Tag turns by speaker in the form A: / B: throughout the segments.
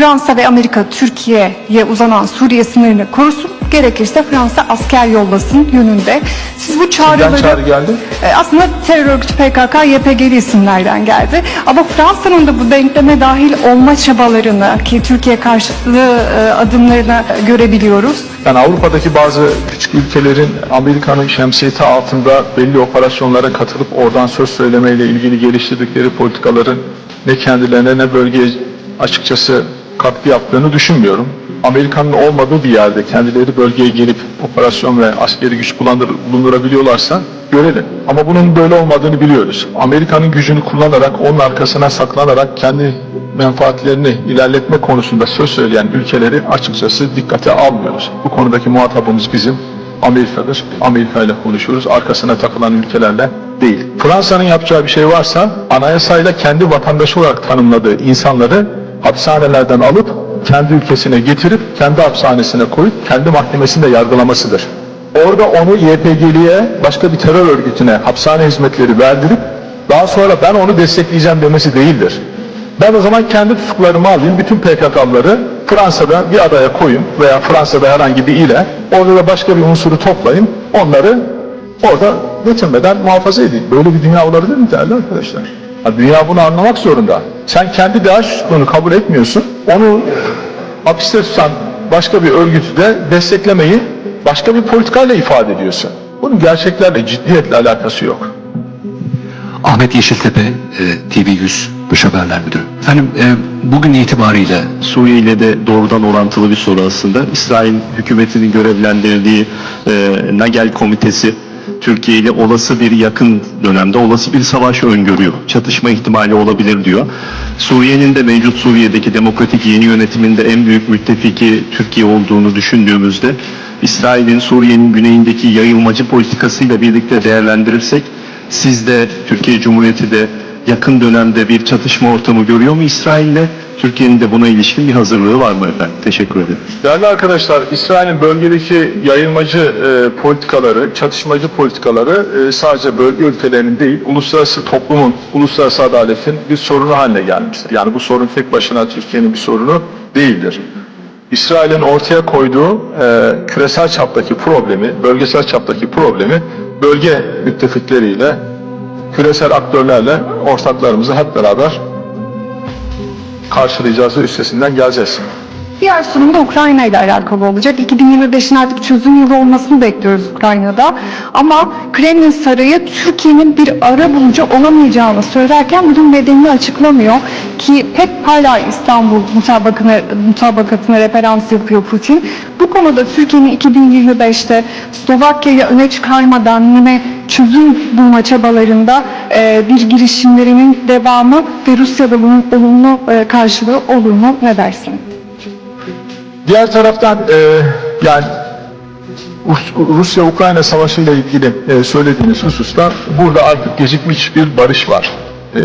A: Fransa ve Amerika Türkiye'ye uzanan Suriye sınırını korusun. Gerekirse Fransa asker yollasın yönünde. Siz bu çağrıları...
B: çağrı geldi?
A: E, Aslında terör örgütü PKK, YPG'li isimlerden geldi. Ama Fransa'nın da bu denkleme dahil olma çabalarını ki Türkiye karşıtlığı e, adımlarını görebiliyoruz.
B: Yani Avrupa'daki bazı küçük ülkelerin Amerika'nın şemsiyeti altında belli operasyonlara katılıp oradan söz söylemeyle ilgili geliştirdikleri politikaların ne kendilerine ne bölgeye açıkçası katkı yaptığını düşünmüyorum. Amerika'nın olmadığı bir yerde kendileri bölgeye gelip operasyon ve askeri güç bulundur- bulundurabiliyorlarsa görelim. Ama bunun böyle olmadığını biliyoruz. Amerika'nın gücünü kullanarak, onun arkasına saklanarak kendi menfaatlerini ilerletme konusunda söz söyleyen ülkeleri açıkçası dikkate almıyoruz. Bu konudaki muhatabımız bizim Amerika'dır. Amerika ile konuşuyoruz. Arkasına takılan ülkelerle değil. Fransa'nın yapacağı bir şey varsa anayasayla kendi vatandaşı olarak tanımladığı insanları hapishanelerden alıp kendi ülkesine getirip kendi hapishanesine koyup kendi mahkemesinde yargılamasıdır. Orada onu YPG'liye başka bir terör örgütüne hapishane hizmetleri verdirip daha sonra ben onu destekleyeceğim demesi değildir. Ben o zaman kendi tutuklarımı alayım, bütün PKK'ları Fransa'da bir adaya koyayım veya Fransa'da herhangi bir ile, orada da başka bir unsuru toplayayım, onları orada getirmeden muhafaza edeyim. Böyle bir dünya olabilir mi değerli arkadaşlar? Ha, dünya bunu anlamak zorunda. Sen kendi DAEŞ tutuğunu kabul etmiyorsun, onu hapiste tutan başka bir örgütü de desteklemeyi başka bir politikayla ifade ediyorsun. Bunun gerçeklerle, ciddiyetle alakası yok.
C: Ahmet Yeşiltepe, e, TV100 Dış Haberler Müdürü. Efendim e, bugün itibariyle
D: Suriye ile de doğrudan orantılı bir soru aslında. İsrail hükümetinin görevlendirdiği e, Nagel Komitesi Türkiye ile olası bir yakın dönemde olası bir savaş öngörüyor. Çatışma ihtimali olabilir diyor. Suriye'nin de mevcut Suriye'deki demokratik yeni yönetiminde en büyük müttefiki Türkiye olduğunu düşündüğümüzde İsrail'in Suriye'nin güneyindeki yayılmacı politikasıyla birlikte değerlendirirsek siz de Türkiye Cumhuriyeti de yakın dönemde bir çatışma ortamı görüyor mu İsrail'le? Türkiye'nin de buna ilişkin bir hazırlığı var mı efendim? Teşekkür ederim.
B: Değerli arkadaşlar, İsrail'in bölgedeki yayılmacı e, politikaları, çatışmacı politikaları e, sadece bölge ülkelerinin değil, uluslararası toplumun, uluslararası adaletin bir sorunu haline gelmiştir. Yani bu sorun tek başına Türkiye'nin bir sorunu değildir. İsrail'in ortaya koyduğu e, küresel çaptaki problemi, bölgesel çaptaki problemi bölge müttefikleriyle, küresel aktörlerle, ortaklarımızı hep beraber karşılayacağız ve üstesinden geleceğiz.
A: Diğer sorun da Ukrayna ile alakalı olacak. 2025'in artık çözüm yılı olmasını bekliyoruz Ukrayna'da. Ama Kremlin Sarayı Türkiye'nin bir ara bulucu olamayacağını söylerken bunun nedenini açıklamıyor. Ki hep hala İstanbul mutabakatına, mutabakatına referans yapıyor Putin. Konuda Türkiye'nin 2025'te Slovakya'yı öne çıkarmadan yine çözüm bulma çabalarında e, bir girişimlerinin devamı ve Rusya'da bunun olumlu e, karşılığı olur mu? Ne dersin?
B: Diğer taraftan e, yani Rus- Rusya-Ukrayna savaşı ile ilgili e, söylediğiniz hususta burada artık gecikmiş bir barış var. E,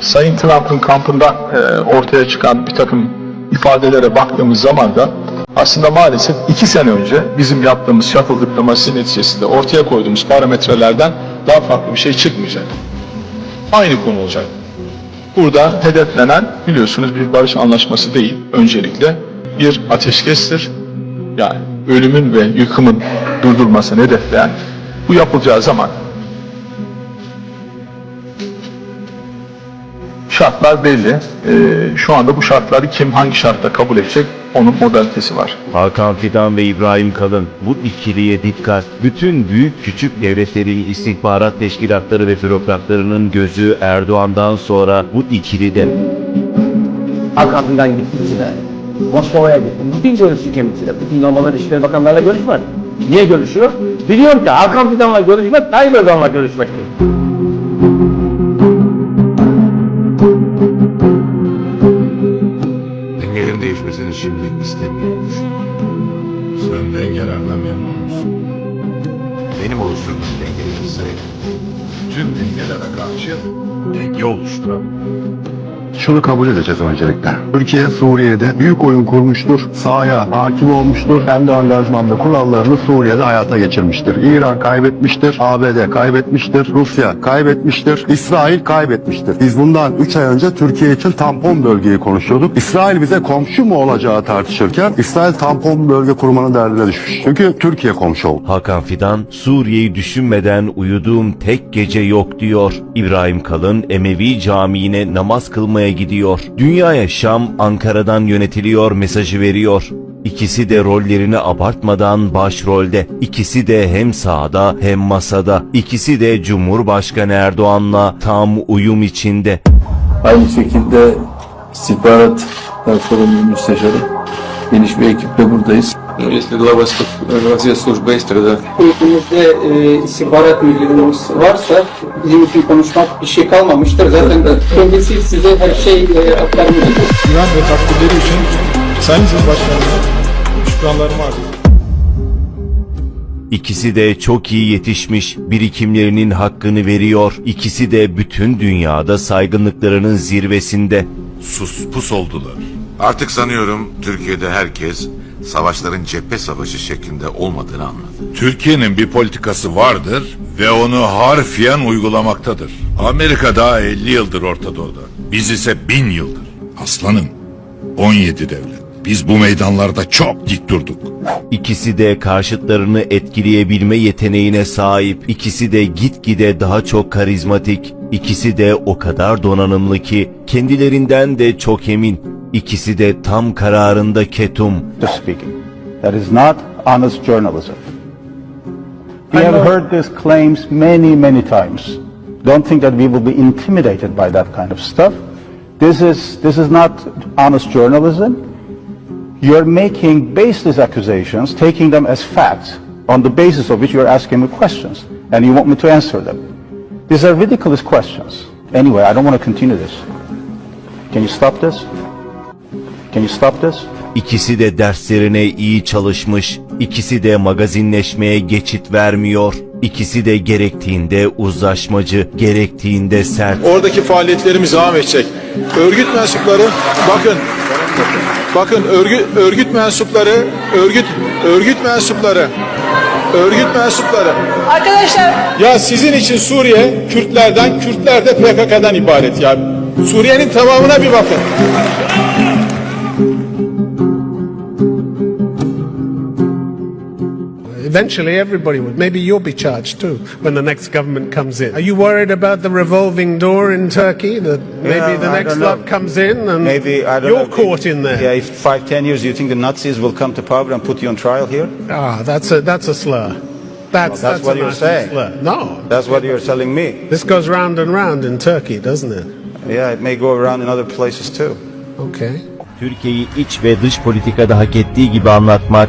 B: Sayın Trump'ın kampında e, ortaya çıkan bir takım ifadelere baktığımız zaman da aslında maalesef iki sene önce bizim yaptığımız şafıl diplomasisi neticesinde ortaya koyduğumuz parametrelerden daha farklı bir şey çıkmayacak. Aynı konu olacak. Burada hedeflenen biliyorsunuz bir barış anlaşması değil öncelikle bir ateşkestir. Yani ölümün ve yıkımın durdurmasını hedefleyen bu yapılacağı zaman şartlar belli. Ee, şu anda bu şartları kim hangi şartta kabul edecek onun modalitesi var.
E: Hakan Fidan ve İbrahim Kalın bu ikiliye dikkat. Bütün büyük küçük devletlerin istihbarat teşkilatları ve bürokratlarının gözü Erdoğan'dan sonra bu ikilide.
F: Hakan'dan gittim de. Moskova'ya gittim. Bütün görüştü kendisiyle. Bütün normal İçişleri Bakanlarla görüşmedi. Niye görüşüyor? Biliyorum ki Hakan Fidan'la görüşmek, Tayyip Erdoğan'la görüşmektir.
G: Şimdi istemiyormuş. Sen dengelerden memnun musun? Benim oluşturduğum dengeleri sayın. Tüm dengelere karşı denge oluşturan
H: Şunu kabul edeceğiz öncelikle. Türkiye Suriye'de büyük oyun kurmuştur. Sahaya hakim olmuştur. Kendi angajmanda kurallarını Suriye'de hayata geçirmiştir. İran kaybetmiştir. ABD kaybetmiştir. Rusya kaybetmiştir. İsrail kaybetmiştir. Biz bundan 3 ay önce Türkiye için tampon bölgeyi konuşuyorduk. İsrail bize komşu mu olacağı tartışırken İsrail tampon bölge kurmanın derdine düşmüş. Çünkü Türkiye komşu oldu.
E: Hakan Fidan, Suriye'yi düşünmeden uyuduğum tek gece yok diyor. İbrahim Kalın, Emevi Camii'ne namaz kılmaya gidiyor. Dünyaya Şam, Ankara'dan yönetiliyor mesajı veriyor. İkisi de rollerini abartmadan başrolde. İkisi de hem sahada hem masada. İkisi de Cumhurbaşkanı Erdoğan'la tam uyum içinde.
I: Aynı şekilde istihbarat Forumu Müsteşarı geniş bir ekiple buradayız.
J: Если глава разведслужбы Эстрада
K: ülkemizde e, istihbarat müdürümüz varsa bizim için konuşmak bir şey kalmamıştır. Zaten kendisi size her şey e, aktarmış.
B: Güven ve takdirleri için Sayın Cumhurbaşkanı'na şükranlarımı arz ediyorum.
E: İkisi de çok iyi yetişmiş, birikimlerinin hakkını veriyor. İkisi de bütün dünyada saygınlıklarının zirvesinde.
G: sus pus oldular. Artık sanıyorum Türkiye'de herkes savaşların cephe savaşı şeklinde olmadığını anladı. Türkiye'nin bir politikası vardır ve onu harfiyen uygulamaktadır. Amerika daha 50 yıldır Orta Doğu'da. Biz ise bin yıldır. Aslanım 17 devlet. Biz bu meydanlarda çok dik durduk.
E: İkisi de karşıtlarını etkileyebilme yeteneğine sahip. İkisi de gitgide daha çok karizmatik. İkisi de o kadar donanımlı ki kendilerinden de çok emin. İkisi de tam kararında ketum.
H: speaking. That is not honest journalism. We have heard these claims many, many times. Don't think that we will be intimidated by that kind of stuff. This is, this is not honest journalism. You're making baseless accusations, taking them as facts, on the basis of which you're asking me questions, and you want me to answer them. These are ridiculous questions. Anyway, I don't want to continue this. Can you stop this? Can you stop this?
E: İkisi de derslerine iyi çalışmış. İkisi de magazinleşmeye geçit vermiyor. İkisi de gerektiğinde uzlaşmacı, gerektiğinde sert.
B: Oradaki faaliyetlerimiz devam edecek. Örgüt mensupları bakın bakın örgüt örgüt mensupları örgüt örgüt mensupları örgüt mensupları
A: Arkadaşlar
B: ya sizin için Suriye Kürtlerden Kürtler de PKK'dan ibaret ya. Suriye'nin tamamına bir bakın.
L: Eventually, everybody would. Maybe you'll be charged too when the next government comes in. Are you worried about the revolving door in Turkey? That maybe the next lot comes in and
I: Maybe, I don't
L: you're
I: know.
L: caught in there.
I: Yeah, if five, ten years, you think the Nazis will come to power and put you on trial here?
L: Ah, that's a that's a slur. That's
I: that's what you're saying.
L: Slur. No,
I: That's what you're telling me.
L: this goes round and round in Turkey, doesn't it?
I: Yeah, it may go around in other places too.
L: Okay.
E: Türkiye'yi iç ve dış politikada hak ettiği gibi anlatmak